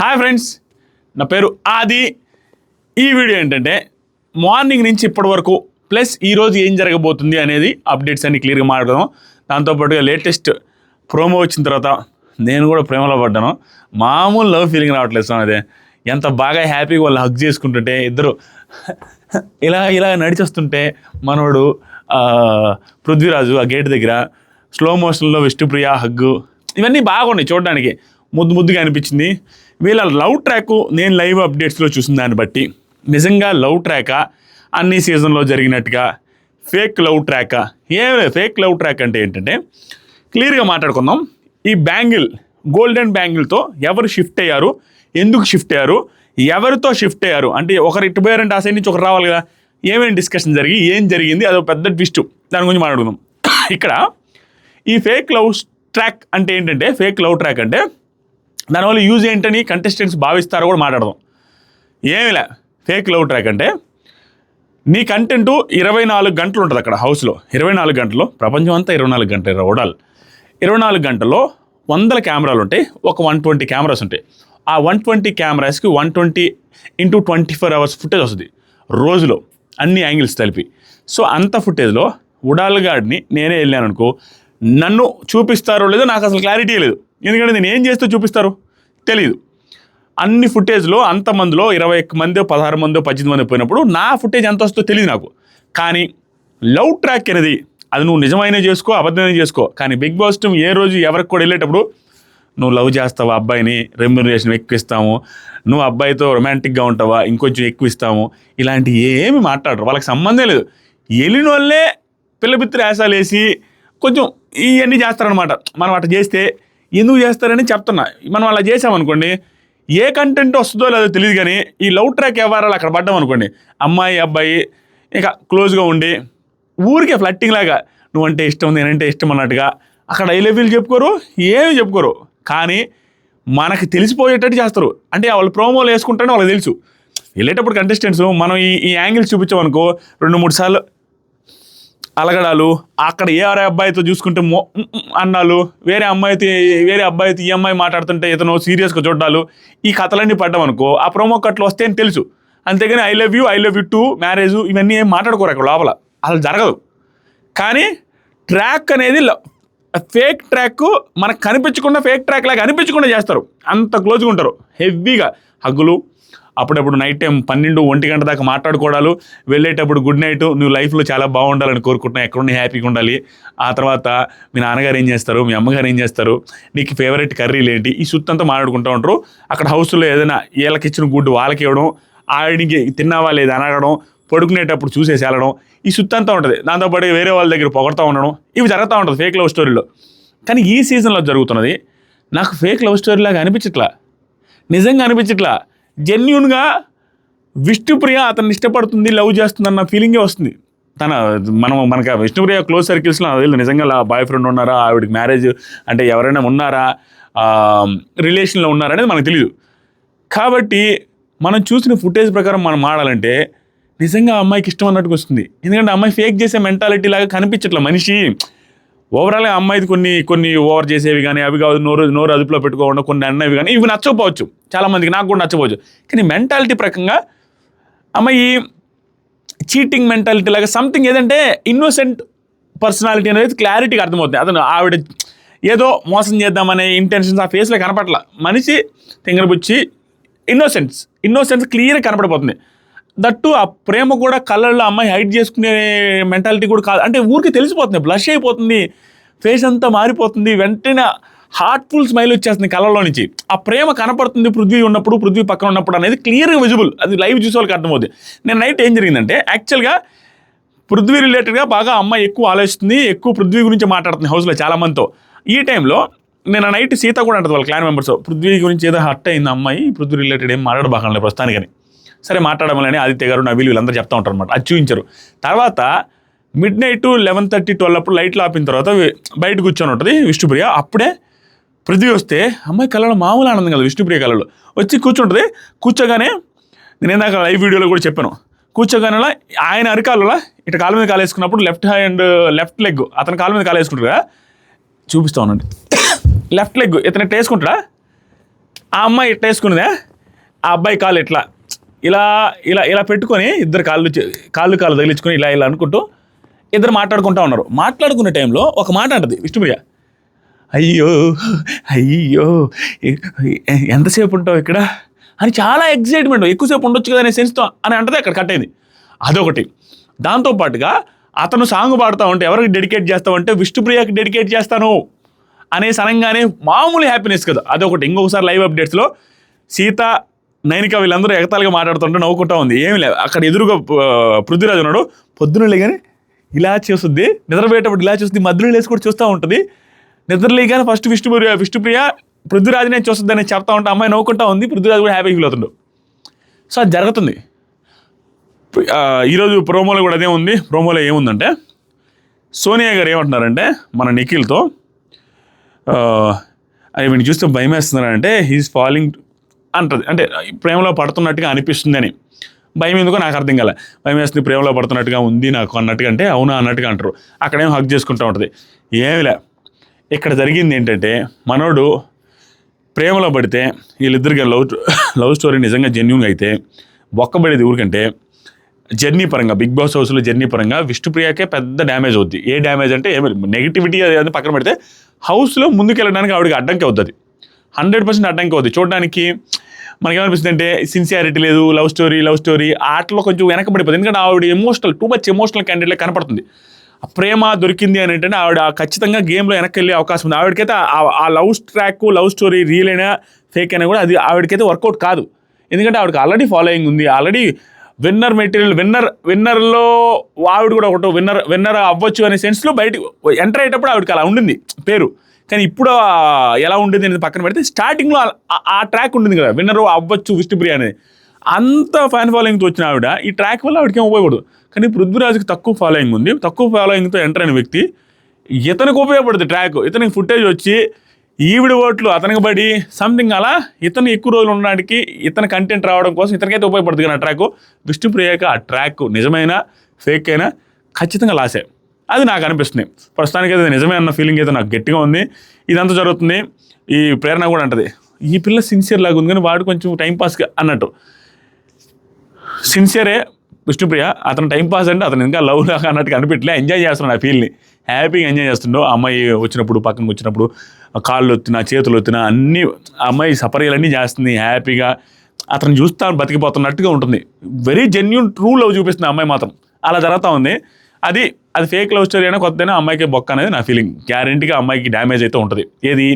Hi friends నా పేరు ఆది. ఈ వీడియో ఏంటంటే మార్నింగ్ నుంచి ఇప్పటి వరకు ప్లస్ ఈరోజు ఏం జరగబోతుంది అనేది అప్డేట్స్ అన్ని క్లియర్గా మాట్లాడదాం. దాంతోపాటుగా లేటెస్ట్ ప్రోమో వచ్చిన తర్వాత నేను కూడా ప్రేమలో పడ్డాను. మామూలు లవ్ ఫీలింగ్ రావట్లేదు సార్ అదే. ఎంత బాగా హ్యాపీగా వాళ్ళు హగ్ చేసుకుంటుంటే ఇద్దరు ఇలా ఇలా నడిచొస్తుంటే మనోడు పృథ్వీరాజు ఆ గేట్ దగ్గర స్లో మోషన్లో విష్ణుప్రియ హగ్గు ఇవన్నీ బాగున్నాయి చూడడానికి. ముద్దు ముద్దుగా అనిపించింది. వీళ్ళ లవ్ ట్రాక్ నేను లైవ్ అప్డేట్స్లో చూసిన దాన్ని బట్టి నిజంగా లవ్ ట్రాకా? అన్ని సీజన్లో జరిగినట్టుగా ఫేక్ లవ్ ట్రాకా? ఏం ఫేక్ లవ్ ట్రాక్ అంటే ఏంటంటే క్లియర్గా మాట్లాడుకుందాం. ఈ బ్యాంగిల్ గోల్డెన్ బ్యాంగిల్తో ఎవరు షిఫ్ట్ అయ్యారు? ఎందుకు షిఫ్ట్ అయ్యారు? ఎవరితో షిఫ్ట్ అయ్యారు? అంటే ఒకరు ఇటు పోయారంటే ఆ సైడ్ నుంచి ఒకరు రావాలి కదా. ఏమేమి డిస్కషన్ జరిగి ఏం జరిగింది? అదొక పెద్ద ట్విస్ట్. దాని గురించి మాట్లాడుకుందాం. ఇక్కడ ఈ ఫేక్ లవ్ ట్రాక్ అంటే ఏంటంటే ఫేక్ లవ్ ట్రాక్ అంటే దానివల్ల యూజ్ ఏంటని కంటెస్టెంట్స్ భావిస్తారో కూడా మాట్లాడదాం. ఏమిలే ఫేక్ లవ్ ట్రాక్ అంటే నీ కంటెంట్ ఇరవై నాలుగు గంటలు ఉంటుంది అక్కడ హౌస్లో. ఇరవై నాలుగు గంటలు ప్రపంచం అంతా ఇరవై నాలుగు గంటలు ఓడాలి. ఇరవై నాలుగు గంటల్లో వందల కెమెరాలు ఉంటాయి ఒక వన్ ట్వంటీ కెమెరాస్ ఉంటాయి. ఆ one twenty కెమెరాస్కి one twenty into twenty four hours footage వస్తుంది రోజులో అన్ని యాంగిల్స్ కలిపి సో అంత ఫుటేజ్లో ఉడాల్ గార్డ్ని నేనే వెళ్ళాను అనుకో నన్ను చూపిస్తారో లేదో నాకు అసలు క్లారిటీ లేదు. ఎందుకంటే నేను ఏం చేస్తూ చూపిస్తారు? తెలియదు అన్ని ఫుటేజ్లో అంతమందిలో ఇరవై ఒక్క మంది పదహారు మందో పద్దెనిమిది మంది పోయినప్పుడు నా ఫుటేజ్ ఎంత వస్తుందో తెలియదు నాకు. కానీ లవ్ ట్రాక్ అనేది అది నువ్వు నిజమైన చేసుకో అబద్ధమైన చేసుకో. కానీ బిగ్ బాస్ టీమ్ ఏ రోజు ఎవరికి కూడా వెళ్ళేటప్పుడు నువ్వు లవ్ చేస్తావా అబ్బాయిని? రెమ్యునరేషన్ ఎక్కువ ఇస్తాము. నువ్వు అబ్బాయితో రొమాంటిక్గా ఉంటావా? ఇంకొంచెం ఎక్కువ ఇస్తాము. ఇలాంటి ఏమి మాట్లాడరు. వాళ్ళకి సంబంధం లేదు. వెళ్ళిన వాళ్ళే పిల్లపిత్రి యాసాలు వేసి కొంచెం ఇవన్నీ చేస్తారనమాట మనం అట్లా చేస్తే ఎందుకు చేస్తారని చెప్తున్నా. మనం అలా చేసామనుకోండి ఏ కంటెంట్ వస్తుందో లేదో తెలియదు కానీ ఈ లవ్ ట్రాక్ వ్యవహారాలు అక్కడ పడ్డాం అనుకోండి అమ్మాయి అబ్బాయి ఇక క్లోజ్గా ఉండి ఊరికే ఫ్లట్టింగ్ లాగా నువ్వంటే ఇష్టం నేనంటే ఇష్టం అన్నట్టుగా అక్కడ ఐ లెవెల్ చెప్పుకోరు ఏమి చెప్పుకోరు. కానీ మనకి తెలిసిపోయేటట్టు చేస్తారు. అంటే వాళ్ళు ప్రోమోలు వేసుకుంటేనే వాళ్ళకి తెలుసు. వెళ్ళేటప్పుడు కంటెస్టెంట్స్ మనం ఈ ఈ యాంగిల్స్ చూపించామనుకో రెండు మూడు సార్లు అలగడాలు అక్కడ ఏ అరే అబ్బాయితో చూసుకుంటే మో అన్నాలు వేరే అమ్మాయితో వేరే అబ్బాయితో ఈ అమ్మాయి మాట్లాడుతుంటే ఇతను సీరియస్గా చూడాలు ఈ కథలన్నీ పడ్డామనుకో ఆ ప్రోమో కట్లు వస్తే అని తెలుసు. అంతేగాని I love you I love you too marriage ఇవన్నీ ఏం మాట్లాడుకోరు అక్కడ లోపల. అసలు జరగదు. కానీ ట్రాక్ అనేది ఫేక్ ట్రాక్ మనకు కనిపించకుండా ఫేక్ ట్రాక్ లాగా అనిపించకుండా చేస్తారు. అంత క్లోజ్గా ఉంటారు. హెవీగా. హగ్గులు అప్పుడప్పుడు నైట్ టైం పన్నెండు ఒంటి గంట దాకా మాట్లాడుకోవడాలు. వెళ్ళేటప్పుడు గుడ్ నైట్ నువ్వు లైఫ్లో చాలా బాగుండాలని కోరుకుంటున్నా ఎక్కడున్నా హ్యాపీగా ఉండాలి. ఆ తర్వాత మీ నాన్నగారు ఏం చేస్తారు మీ అమ్మగారు ఏం చేస్తారు నీకు ఫేవరెట్ కర్రీలు ఏంటి ఈ సుత్తంతా మాట్లాడుకుంటూ ఉంటారు. అక్కడ హౌస్లో ఏదైనా వీళ్ళకి ఇచ్చిన గుడ్డు వాళ్ళకి ఇవ్వడం ఆడికి తిన్నావా లేదా అనగడం పడుకునేటప్పుడు చూసేసి వెళ్ళడం ఈ సుత్తంతా ఉంటుంది. దాంతోపాటు వేరే వాళ్ళ దగ్గర పొగడుతూ ఉండడం ఇవి జరుగుతూ ఉంటుంది ఫేక్ లవ్ స్టోరీలో కానీ ఈ సీజన్లో జరుగుతున్నది. నాకు ఫేక్ లవ్ స్టోరీ లాగా అనిపించట్లా. నిజంగా అనిపించట్లా. జెన్యున్గా విష్ణుప్రియ అతన్ని ఇష్టపడుతుంది లవ్ చేస్తుందన్న ఫీలింగే వస్తుంది. తన మనం మనకు ఆ విష్ణుప్రియ క్లోజ్ సర్కిల్స్లో నాకు తెలియదు నిజంగా బాయ్ ఫ్రెండ్ ఉన్నారా ఆవిడకి మ్యారేజ్ అంటే ఎవరైనా ఉన్నారా రిలేషన్లో ఉన్నారా అనేది మనకు తెలియదు కాబట్టి మనం చూసిన ఫుటేజ్ ప్రకారం మనం ఆడాలంటే నిజంగా అమ్మాయికి ఇష్టం అన్నట్టుకు వస్తుంది. ఎందుకంటే అమ్మాయి ఫేక్ చేసే మెంటాలిటీ లాగా కనిపించట్ల మనిషి. ఓవరాల్గా అమ్మాయిది కొన్ని కొన్ని ఓవర్ చేసేవి కానీ అవి కాదు నోరు నోరు అదుపులో పెట్టుకోకుండా కొన్ని అన్నవి కానీ ఇవి నచ్చకపోవచ్చు. చాలామందికి నాకు కూడా నచ్చకపోవచ్చు. కానీ మెంటాలిటీ ప్రకంగా అమ్మాయి చీటింగ్ మెంటాలిటీ లాగా సంథింగ్ ఏదంటే ఇన్నోసెంట్ పర్సనాలిటీ అనేది క్లారిటీగా అర్థమవుతుంది. అతను ఆవిడ ఏదో మోసం చేద్దామనే ఇంటెన్షన్స్ ఆ ఫేస్లో కనపట్ల. మనిషి తెంగరబుచ్చి ఇన్నోసెన్స్ ఇన్నోసెన్స్ క్లియర్గా కనపడిపోతుంది. దట్టు ఆ ప్రేమ కూడా కళ్ళల్లో అమ్మాయి హైడ్ చేసుకునే మెంటాలిటీ కూడా కాదు. అంటే ఊరికి తెలిసిపోతుంది బ్లష్ అయిపోతుంది ఫేస్ అంతా మారిపోతుంది వెంటనే హార్ట్ఫుల్ స్మైల్ వచ్చేస్తుంది కళ్ళలో నుంచి. ఆ ప్రేమ కనపడుతుంది పృథ్వీ ఉన్నప్పుడు పృథ్వీ పక్కన ఉన్నప్పుడు అనేది క్లియర్గా విజిబుల్ అది లైవ్ చూసే వాళ్ళకి అర్థమవుతుంది నేను నైట్ ఏం జరిగిందంటే యాక్చువల్గా పృథ్వీ రిలేటెడ్గా బాగా అమ్మాయి ఎక్కువ ఆలోచిస్తుంది ఎక్కువ పృథ్వీ గురించి మాట్లాడుతుంది హౌస్లో చాలామందితో ఈ టైంలో నేను నైట్ సీత కూడా అంటుంది వాళ్ళ క్లాన్ మెంబర్స్ పృథ్వీ గురించి ఏదో హట్ అయింది అమ్మాయి పృథ్వీ రిలేటెడ్ ఏం మాట్లాడబాకండి ప్రస్తుతానికని. సరే మాట్లాడమని ఆదిత్య గారు నవీలు వీళ్ళందరూ చెప్తా ఉంటారు అనమాట అది చూపించారు. తర్వాత midnight eleven thirty twelve అప్పుడు లైట్లు ఆపిన తర్వాత బయట కూర్చొని ఉంటుంది విష్ణుప్రియ. అప్పుడే పృథ్వీ వస్తే అమ్మాయి కళ్ళలో మామూలు ఆనందం కదా విష్ణుప్రియ కళ్ళలో. వచ్చి కూర్చుంటుంది. కూర్చోగానే నేను ఇందాక లైవ్ వీడియోలో కూడా చెప్పాను. కూర్చోగానే ఆయన అరికాలలో ఇటు కాలు మీద కాలు వేసుకున్నప్పుడు లెఫ్ట్ హ్యాండ్ లెఫ్ట్ లెగ్ అతని కాలు మీద కాలేసుకుంటారు కదా? చూపిస్తా ఉండండి లెఫ్ట్ లెగ్ ఇతను ఇట్ట వేసుకుంటాడా? ఆ అమ్మాయి ఇట్ట వేసుకున్నదే? ఆ అబ్బాయి కాలు ఇట్లా. ఇలా ఇలా ఇలా పెట్టుకొని ఇద్దరు కాళ్ళు కాళ్ళు కాళ్ళు తగిలించుకొని ఇలా ఇలా అనుకుంటూ ఇద్దరు మాట్లాడుకుంటా ఉన్నారు. మాట్లాడుకునే టైంలో ఒక మాట అంటది విష్ణుప్రియ. అయ్యో అయ్యో ఎంతసేపు ఉంటావు ఇక్కడ? అని చాలా ఎగ్జైట్మెంట్ ఎక్కువసేపు ఉండొచ్చు కదా అనే సెన్స్తో అని అంటది అక్కడ కట్ అయింది. అదొకటి. దాంతోపాటుగా అతను సాంగ్ పాడుతా ఉంటే ఎవరికి డెడికేట్ చేస్తావంటే విష్ణుప్రియకి డెడికేట్ చేస్తాను అనేసి అనగానే మామూలు హ్యాపీనెస్ కదా. అదొకటి. ఇంకొకసారి లైవ్ అప్డేట్స్లో సీత నైనిక వీళ్ళందరూ ఎగతాళిగా మాట్లాడుతుంటే నవ్వుకుంటా ఉంది. ఏమి లేదు. అక్కడ ఎదురుగా పృథ్వీరాజు ఉన్నాడు. పొద్దున లేగానే ఇలా చూస్తుంది. నిద్రపోయేటప్పుడు ఇలా చూస్తుంది. మధ్యలో లేసి కూడా చూస్తూ ఉంటుంది. నిద్ర లేగానే ఫస్ట్ విష్ణుప్రియ విష్ణుప్రియ పృథ్వీరాజ్నే చూస్తుంది అని చెప్తా ఉంటే అమ్మాయి నవ్వుకుంటా ఉంది. పృథ్వీరాజు కూడా హ్యాపీ ఫీల్ అవుతుండు. సో అది జరుగుతుంది. ఈరోజు ప్రోమోలో కూడా అదే ఉంది. ప్రోమోలో ఏముందంటే సోనియా గారు ఏమంటున్నారంటే మన నిఖిల్తో అవి వీడిని చూస్తే భయం వేస్తున్నారంటే హీస్ ఫాలింగ్ అంటది. అంటే ప్రేమలో పడుతున్నట్టుగా అనిపిస్తుంది అని భయం ఎందుకో నాకు అర్థం కాలే. భయం వేస్తుంది ప్రేమలో పడుతున్నట్టుగా ఉంది నాకు అన్నట్టుగా అంటే అవునా అన్నట్టుగా అంటారు. అక్కడేం హక్ చేసుకుంటూ ఉంటుంది. ఏమిలే. ఇక్కడ జరిగింది ఏంటంటే మనోడు ప్రేమలో పడితే వీళ్ళిద్దరికి లవ్ లవ్ స్టోరీ నిజంగా జెన్యున్గా అయితే ఒక్కబడేది ఊరికంటే జర్నీ పరంగా బిగ్ బాస్ హౌస్లో జర్నీ పరంగా విష్ణుప్రియకే పెద్ద డ్యామేజ్ అవుద్ది. ఏ డ్యామేజ్ అంటే ఏమి నెగిటివిటీ అది అది పక్కన పెడితే హౌస్లో ముందుకెళ్ళడానికి ఆవిడకి అడ్డంకి అవుతుంది. హండ్రెడ్ పర్సెంట్ అడ్డంకి అవుతుంది చూడడానికి మనకేమనిపిస్తుంది అంటే సిన్సియారిటీ లేదు లవ్ స్టోరీ లవ్ స్టోరీ ఆటలో కొంచెం వెనకబడిపోతుంది ఎందుకంటే ఆవిడ emotional too much emotional candidate కనపడుతుంది. ఆ ప్రేమ దొరికింది అని అంటే ఆవిడ ఖచ్చితంగా గేమ్లో వెనక్కి వెళ్ళే అవకాశం ఉంది. ఆవిడకైతే ఆ- love track love story real అయినా ఫేక్ అయినా కూడా అది ఆవిడకైతే వర్కౌట్ కాదు. ఎందుకంటే ఆవిడకి ఆల్రెడీ ఫాలోయింగ్ ఉంది. ఆల్రెడీ విన్నర్ మెటీరియల్ విన్నర్ విన్నర్లో ఆవిడ కూడా ఒకటి విన్నర్ విన్నర్ అవ్వచ్చు అనే సెన్స్లో బయట ఎంటర్ అయ్యేటప్పుడు ఆవిడకి అలా ఉండింది. పేరు. కానీ ఇప్పుడు ఎలా ఉండేది అనేది పక్కన పెడితే స్టార్టింగ్లో ఆ- ఆ ట్రాక్ ఉంటుంది కదా విన్నర్ అవ్వచ్చు విష్ణుప్రియ అనేది. అంత ఫ్యాన్ ఫాలోయింగ్తో వచ్చిన ఆవిడ ఈ ట్రాక్ వల్ల ఆవిడకి ఏం ఉపయోగపడదు. కానీ పృథ్వీరాజ్కి తక్కువ ఫాలోయింగ్ ఉంది. తక్కువ ఫాలోయింగ్తో ఎంటర్ అయిన వ్యక్తి ఇతనికి ఉపయోగపడుతుంది ట్రాక్ ఇతనికి ఫుటేజ్ వచ్చి ఈవిడ ఓట్లు అతనికి పడి సంథింగ్ అలా ఇతను ఎక్కువ రోజులు ఉండడానికి ఇతని కంటెంట్ రావడం కోసం ఇతనికైతే ఉపయోగపడుతుంది కానీ ఆ ట్రాక్ విష్ణుప్రియకి ఆ ట్రాక్ నిజమైన ఫేక్ అయినా ఖచ్చితంగా లాసే అది నాకు అనిపిస్తుంది. ప్రస్తుతానికి అయితే నిజమే అన్న ఫీలింగ్ అయితే నాకు గట్టిగా ఉంది. ఇదంతా జరుగుతుంది. ఈ ప్రేరణ కూడా అంటది. ఈ పిల్ల సిన్సియర్ లాగా ఉంది కానీ వాడు కొంచెం టైంపాస్గా అన్నట్టు. సిన్సియరే విష్ణుప్రియ అతను టైంపాస్ అంటే అతను ఇంకా లవ్ లాగా అన్నట్టుగా అనిపించలే ఎంజాయ్ చేస్తున్నాడు ఆ ఫీల్ని హ్యాపీగా ఎంజాయ్ చేస్తుండో. అమ్మాయి వచ్చినప్పుడు పక్కన వచ్చినప్పుడు కాళ్ళు వచ్చినా చేతులు వచ్చినా అన్నీ అమ్మాయి సపర్యలన్నీ చేస్తుంది. హ్యాపీగా అతను చూస్తా బతికిపోతున్నట్టుగా ఉంటుంది. వెరీ జెన్యున్ ట్రూ లవ్ చూపిస్తుంది అమ్మాయి మాత్రం. అలా జరుగుతూ ఉంది. అది అది ఫేక్ లవ్ స్టోరీ అయినా కొత్తదైనా అమ్మాయికి బొక్క అనేది నా ఫీలింగ్ గ్యారంటీగా అమ్మాయికి డ్యామేజ్ అయితే ఉంటుంది. ఏది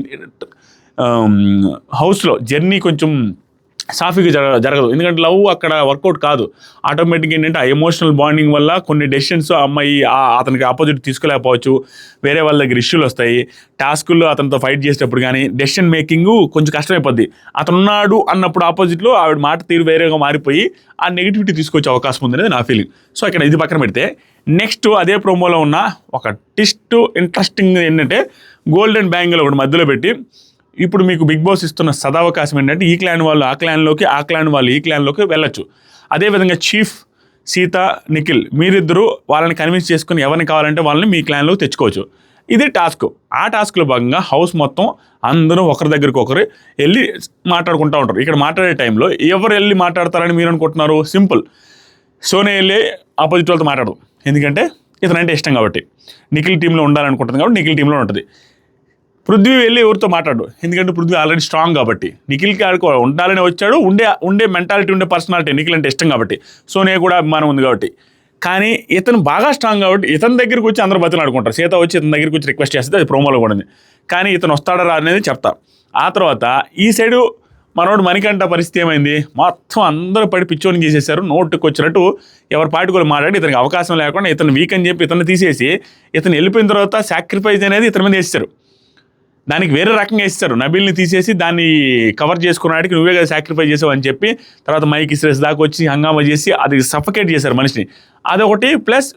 హౌస్లో జర్నీ కొంచెం సాఫీగా జరగ జరగదు. ఎందుకంటే లవ్ అక్కడ వర్కౌట్ కాదు. ఆటోమేటిక్గా ఏంటంటే ఆ ఎమోషనల్ బాండింగ్ వల్ల కొన్ని డెసిషన్స్ అమ్మాయి ఆ- అతనికి ఆపోజిట్ తీసుకోలేకపోవచ్చు. వేరే వాళ్ళ దగ్గర ఇష్యూలు వస్తాయి. టాస్కుల్లో అతనితో ఫైట్ చేసేటప్పుడు కానీ డెసిషన్ మేకింగ్ కొంచెం కష్టమైపోద్ది. అతనున్నాడు అన్నప్పుడు ఆపోజిట్లో ఆవిడ మాట తీరు వేరేగా మారిపోయి ఆ నెగిటివిటీ తీసుకొచ్చే అవకాశం ఉంది అనేది నా ఫీలింగ్ సో ఇక్కడ ఇది పక్కన పెడితే నెక్స్ట్ అదే ప్రోమోలో ఉన్న ఒక టిస్ట్ ఇంట్రెస్టింగ్ ఏంటంటే గోల్డెన్ బ్యాంగిల్ ఒకటి మధ్యలో పెట్టి ఇప్పుడు మీకు బిగ్ బాస్ ఇస్తున్న సదావకాశం ఏంటంటే ఈ క్లాన్ వాళ్ళు ఆ క్లాన్లోకి ఆ క్లాన్ వాళ్ళు ఈ క్లాన్లోకి వెళ్ళొచ్చు. అదేవిధంగా చీఫ్ సీత నిఖిల్ మీరిద్దరూ వాళ్ళని కన్విన్స్ చేసుకుని ఎవరిని కావాలంటే వాళ్ళని మీ క్లాన్లోకి తెచ్చుకోవచ్చు. ఇది టాస్క్ ఆ టాస్క్లో భాగంగా హౌస్ మొత్తం అందరూ ఒకరి దగ్గరికి ఒకరు వెళ్ళి మాట్లాడుకుంటూ ఉంటారు. ఇక్కడ మాట్లాడే టైంలో ఎవరు వెళ్ళి మాట్లాడతారని మీరు అనుకుంటున్నారు? సింపుల్ సోనే వెళ్ళి ఆపోజిట్ వాళ్ళతో మాట్లాడదు ఎందుకంటే ఇతనంటే ఇష్టం కాబట్టి. నిఖిల్ టీంలో ఉండాలనుకుంటుంది కాబట్టి నిఖిల్ టీంలో ఉంటుంది. పృథ్వీ వెళ్ళి ఎవరితో మాట్లాడు? ఎందుకంటే పృథ్వీ ఆల్రెడీ స్ట్రాంగ్ కాబట్టి. నిఖిల్కి ఆడుకో ఉండాలని వచ్చాడు ఉండే ఉండే మెంటాలిటీ ఉండే పర్సనాలిటీ నిఖిల్ అంటే ఇష్టం కాబట్టి. సోనియా కూడా అభిమానం ఉంది కాబట్టి. కానీ ఇతను బాగా స్ట్రాంగ్ కాబట్టి ఇతని దగ్గరికి వచ్చి అందరూ బతులు ఆడుకుంటారు సీత వచ్చి ఇతని దగ్గరికి వచ్చి రిక్వెస్ట్ చేస్తే అది ప్రోమోలో కూడా ఉంది. కానీ ఇతను వస్తాడా రా అనేది చెప్తా. ఆ తర్వాత ఈ సైడు మనోడు మణికంఠ పరిస్థితి ఏమైంది? మొత్తం అందరూ పడి పిచ్చోని చేసేసారు. నోటుకు వచ్చినట్టు ఎవరి పార్టీకులు మాట్లాడి ఇతనికి అవకాశం లేకుండా ఇతను వీక్ అని చెప్పి ఇతను తీసేసి ఇతను వెళ్ళిపోయిన తర్వాత సాక్రిఫైస్ అనేది ఇతని మీద వేస్తారు దానికి వేరే రకంగా ఇస్తారు. నబీల్ని తీసేసి దాన్ని కవర్ చేసుకున్నాడికి నువ్వే కదా సాక్రిఫై చేసావు అని చెప్పి తర్వాత మైక్ ఇస్రేస్ దాకా వచ్చి హంగామా చేసి అది సఫకేట్ చేశారు మనిషిని. అదొకటి ప్లస్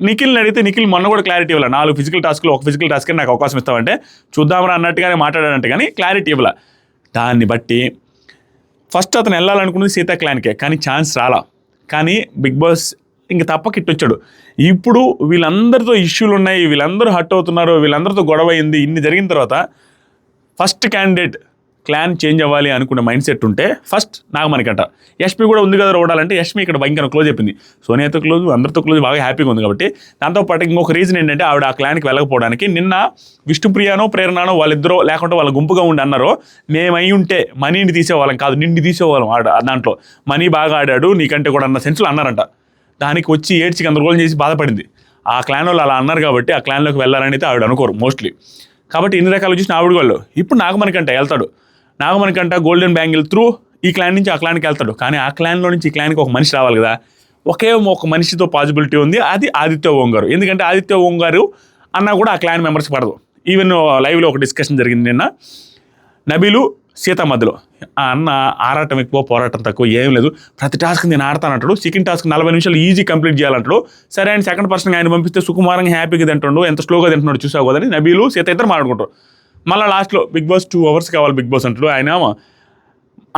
నిఖిల్ని అడిగితే నిఖిల్ మొన్న కూడా క్లారిటీ ఇవ్వాలి. నాలుగు ఫిజికల్ టాస్క్లు ఒక ఫిజికల్ టాస్క్ నాకు అవకాశం ఇస్తామంటే చూద్దామరా అన్నట్టుగానే మాట్లాడాడంటే కానీ క్లారిటీ ఇవ్వాల. దాన్ని బట్టి ఫస్ట్ అతను వెళ్ళాలనుకున్నది సీతా క్లాన్కే కానీ ఛాన్స్ రాలా. కానీ బిగ్ బాస్ ఇంక తప్పక ఇట్టొచ్చాడు. ఇప్పుడు వీళ్ళందరితో ఇష్యూలు ఉన్నాయి వీళ్ళందరూ హట్ అవుతున్నారు వీళ్ళందరితో గొడవ అయింది ఇన్ని జరిగిన తర్వాత ఫస్ట్ క్యాండిడేట్ క్లాన్ చేంజ్ అవ్వాలి అనుకునే మైండ్ సెట్ ఉంటే ఫస్ట్ నాగమణికంట యష్మి కూడా ఉంది కదా ఓడాలంటే యష్మి ఇక్కడ భయంకర క్లోజ్ అయిపోయింది. సోనియాతో క్లోజ్ అందరితో క్లోజ్ బాగా హ్యాపీగా ఉంది కాబట్టి దాంతోపాటు ఇంకొక రీజన్ ఏంటంటే ఆవిడ ఆ క్లాన్కి వెళ్ళకపోవడానికి నిన్న విష్ణుప్రియానో ప్రేరణనో వాళ్ళిద్దరో లేకుంటే వాళ్ళ గుంపుగా ఉండి అన్నారు మేమై ఉంటే మనీని తీసేవాళ్ళం కాదు నిండి తీసేవాళ్ళం ఆడ దాంట్లో. మనీ బాగా ఆడాడు నీకంటే కూడా అన్న సెన్స్లో అన్నారంట. దానికి వచ్చి ఏడ్చి గందరగోళం చేసి బాధపడింది. ఆ క్లాన్ వాళ్ళు అలా అన్నారు కాబట్టి ఆ క్లాన్లోకి వెళ్ళాలని అయితే ఆవిడ అనుకోరు మోస్ట్లీ కాబట్టి ఇన్ని రకాలు చూసిన ఆవిడ వాళ్ళు ఇప్పుడు నాగమణికంట వెళ్తాడు. నాగమణికంట గోల్డెన్ బ్యాంగిల్ త్రూ ఈ క్లాన్ నుంచి ఆ క్లాన్కి వెళ్తాడు. కానీ ఆ క్లాన్లో నుంచి ఈ క్లాన్కి ఒక మనిషి రావాలి కదా. ఒకే ఒక మనిషితో పాసిబిలిటీ ఉంది అది ఆదిత్య ఓం గారు. ఎందుకంటే ఆదిత్య ఓం గారు అన్న కూడా ఆ క్లాన్ మెంబర్స్ పడదు. ఈవెన్ లైవ్లో uh, ఒక డిస్కషన్ జరిగింది నిన్న. నబీలు సీత మధ్యలో. ఆ అన్న ఆరాటం ఎక్కువ పోరాటం తక్కువ ఏం లేదు. ప్రతి టాస్క్ నేను ఆడతానంటాడు సెకండ్ టాస్క్ నలభై నిమిషాలు ఈజీ కంప్లీట్ చేయాలంటాడు. సరే ఆయన సెకండ్ పర్సన్ ఆయన పంపిస్తే సుకుమారంగా హ్యాపీగా తింటుండు ఎంత స్లోగా తింటున్నాడు చూసావు కదని నబీలు సీత ఇద్దరు మాట్లాడుకుంటారు. మళ్ళీ లాస్ట్లో బిగ్ బాస్ టూ అవర్స్ కావాలి బిగ్ బాస్ అంటాడు ఆయన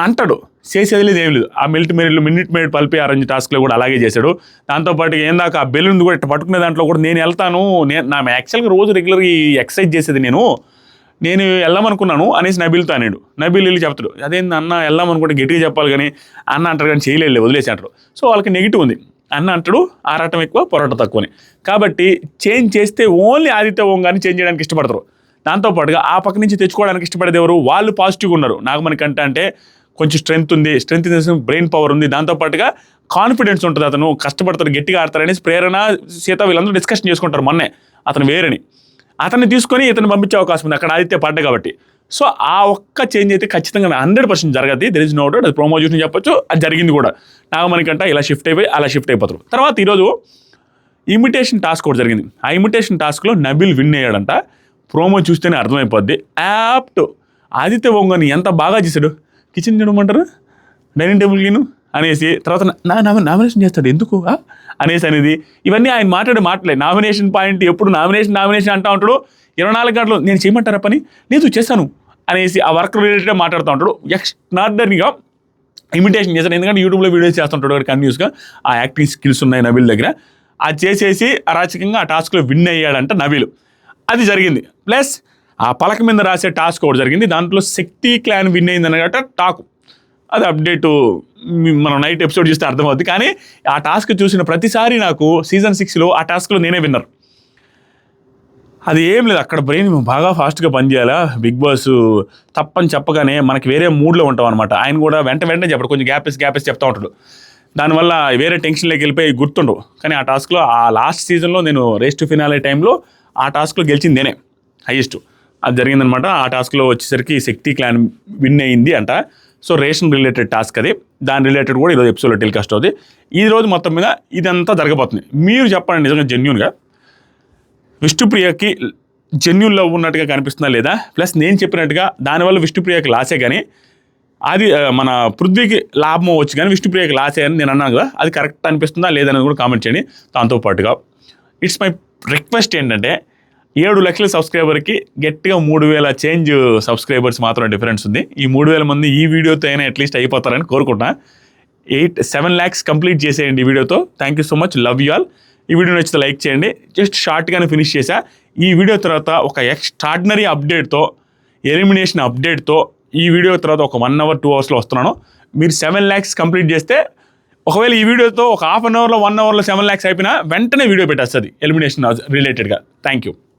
అంటాడు చేసేది లేదు ఏం లేదు. ఆ మిల్ట్ మెరిట్లు మినిట్ మెరిట్ పల్పి అరేంజ్ టాస్క్లో కూడా అలాగే చేశాడు. దాంతోపాటు ఏందాక ఆ బెలూన్ కూడా ఇట్లా పట్టుకునే దాంట్లో కూడా నేను వెళ్తాను నేను నా యాక్చువల్గా రోజు రెగ్యులర్గా ఎక్సర్సైజ్ చేసేది నేను. నేను వెళ్ళామనుకున్నాను అనేసి నబీల్తో అన్నాడు. నబీల్ వెళ్ళి చెప్తాడు. అదేంది అన్న వెళ్ళామనుకుంటే గట్టిగా చెప్పాలి కానీ అన్న అంటారు కానీ చేయలేదు వదిలేసి అంటారు సో వాళ్ళకి నెగిటివ్ ఉంది. అన్న అంటాడు ఆరాటం ఎక్కువ పోరాటం తక్కువని. కాబట్టి చేంజ్ చేస్తే ఓన్లీ ఆదిత్య ఓం కానీ చేంజ్ చేయడానికి ఇష్టపడతారు. దాంతోపాటుగా ఆ పక్క నుంచి తెచ్చుకోవడానికి ఇష్టపడేది ఎవరు? వాళ్ళు పాజిటివ్గా ఉన్నారు. నాగమణి కంటే అంటే కొంచెం స్ట్రెంత్ ఉంది. స్ట్రెంత్ బ్రెయిన్ పవర్ ఉంది. దాంతోపాటుగా కాన్ఫిడెన్స్ ఉంటుంది అతను. కష్టపడతారు గట్టిగా ఆడతారనేసి ప్రేరణ సీత వీళ్ళందరూ డిస్కషన్ చేసుకుంటారు మొన్నే. అతను వేరని. అతన్ని తీసుకొని ఇతను పంపించే అవకాశం ఉంది. అక్కడ ఆదిత్య పడ్డ కాబట్టి. సో ఆ ఒక్క చేంజ్ అయితే ఖచ్చితంగా హండ్రెడ్ పర్సెంట్ జరగదు దెర్ ఇస్ నో డౌట్ అది ప్రోమో చూసి చెప్పొచ్చు. అది జరిగింది కూడా. నాగమణికంట ఇలా షిఫ్ట్ అయిపోయి అలా షిఫ్ట్ అయిపోతారు. తర్వాత ఈరోజు ఇమిటేషన్ టాస్క్ ఒకటి జరిగింది. ఆ ఇమిటేషన్ టాస్క్లో నబిల్ విన్ అయ్యాడంట. ప్రోమో చూస్తేనే అర్థమైపోద్ది. యాప్ట్ ఆదిత్య బొంగని ఎంత బాగా చేశాడు? కిచెన్ చూడమంటారు డైనింగ్ టేబుల్ క్లీను అనేసి తర్వాత నా నామినేషన్ చేస్తాడు. ఎందుకు? అనేసి అనేది ఇవన్నీ ఆయన మాట్లాడే మాటలే. నామినేషన్ పాయింట్ ఎప్పుడు నామినేషన్ నామినేషన్ అంటూ ఉంటాడు. ఇరవై నాలుగు గంటలు నేను చేయమంటారా పని? లేదు చేస్తాను అనేసి ఆ వర్క్ రిలేటెడ్గా మాట్లాడుతూ ఉంటాడు. ఎక్స్ట్రాడనరీగా ఇమిటేషన్ చేస్తాడు ఎందుకంటే యూట్యూబ్లో వీడియోస్ చేస్తుంటాడు వాడు కన్యూస్గా ఆ యాక్టింగ్ స్కిల్స్ ఉన్నాయి నవీల్ దగ్గర. అది చేసేసి అరాచకంగా ఆ టాస్క్లో విన్ అయ్యాడంట నబీలు అది జరిగింది. ప్లస్ ఆ పలక మీద రాసే టాస్క్ ఒకటి జరిగింది. దాంట్లో శక్తి క్లాన్ విన్ అయింది అనగట టాక్. అది అప్డేటు మనం నైట్ ఎపిసోడ్ చూస్తే అర్థమవుద్ది. కానీ ఆ టాస్క్ చూసిన ప్రతిసారి నాకు సీజన్ సిక్స్లో ఆ టాస్క్లో నేనే విన్నర్. అది ఏం లేదు అక్కడ బ్రెయిన్ బాగా ఫాస్ట్గా పనిచేయాలా? బిగ్ బాస్ తప్పని చెప్పగానే మనకి వేరే మూడ్లో ఉంటాం అనమాట ఆయన కూడా వెంట వెంటనే చెప్పడు కొంచెం గ్యాపెస్ గ్యాపెస్ చెప్తా ఉంటాడు. దానివల్ల వేరే టెన్షన్లోకి వెళ్ళిపోయి గుర్తుండవు కానీ ఆ టాస్క్లో ఆ లాస్ట్ సీజన్లో నేను రేస్ టు ఫినాలే టైంలో ఆ టాస్క్లో గెలిచింది నేనే హైయెస్ట్. అది జరిగిందనమాట ఆ టాస్క్లో వచ్చేసరికి శక్తి క్లాన్ విన్ అయింది అంట. సో రేషన్ రిలేటెడ్ టాస్క్ అది. దాని రిలేటెడ్ కూడా ఈరోజు ఎపిసోడ్లో టెలికాస్ట్ అవుతుంది ఈ రోజు మొత్తం మీద ఇదంతా జరగబోతుంది. మీరు చెప్పండి నిజంగా జెన్యున్గా విష్ణుప్రియకి జెన్యున్ లవ్ ఉన్నట్టుగా కనిపిస్తుందా లేదా? ప్లస్ నేను చెప్పినట్టుగా దానివల్ల విష్ణుప్రియకి లాసే కానీ అది మన పృథ్వీకి లాభం వచ్చి కానీ విష్ణుప్రియకి లాసే అని నేను అన్నాను కదా అది కరెక్ట్ అనిపిస్తుందా లేదని కూడా కామెంట్ చేయండి. దాంతోపాటుగా ఇట్స్ మై రిక్వెస్ట్ ఏంటంటే ఏడు లక్షల సబ్స్క్రైబర్కి గట్టిగా మూడు వేల చేంజ్ సబ్స్క్రైబర్స్ మాత్రం డిఫరెన్స్ ఉంది. ఈ మూడు వేల మంది ఈ వీడియోతో అయినా అట్లీస్ట్ అయిపోతారని కోరుకుంటున్నా. ఎయిట్ సెవెన్ ల్యాక్స్ కంప్లీట్ చేసేయండి ఈ వీడియోతో. Thank you so much love you all ఈ వీడియో నచ్చితే లైక్ చేయండి. జస్ట్ షార్ట్గానే ఫినిష్ చేశా. ఈ వీడియో తర్వాత ఒక ఎక్స్ట్రాడినరీ అప్డేట్తో ఎలిమినేషన్ అప్డేట్తో ఈ వీడియో తర్వాత ఒక వన్ అవర్ టూ అవర్స్లో వస్తున్నాను. మీరు సెవెన్ ల్యాక్స్ కంప్లీట్ చేస్తే ఒకవేళ ఈ వీడియోతో ఒక హాఫ్ అన్ అవర్లో వన్ అవర్లో సెవెన్ ల్యాక్స్ అయిపోయినా వెంటనే వీడియో పెట్టేస్తుంది. ఎలిమినేషన్ రిలేటెడ్గా థ్యాంక్ యూ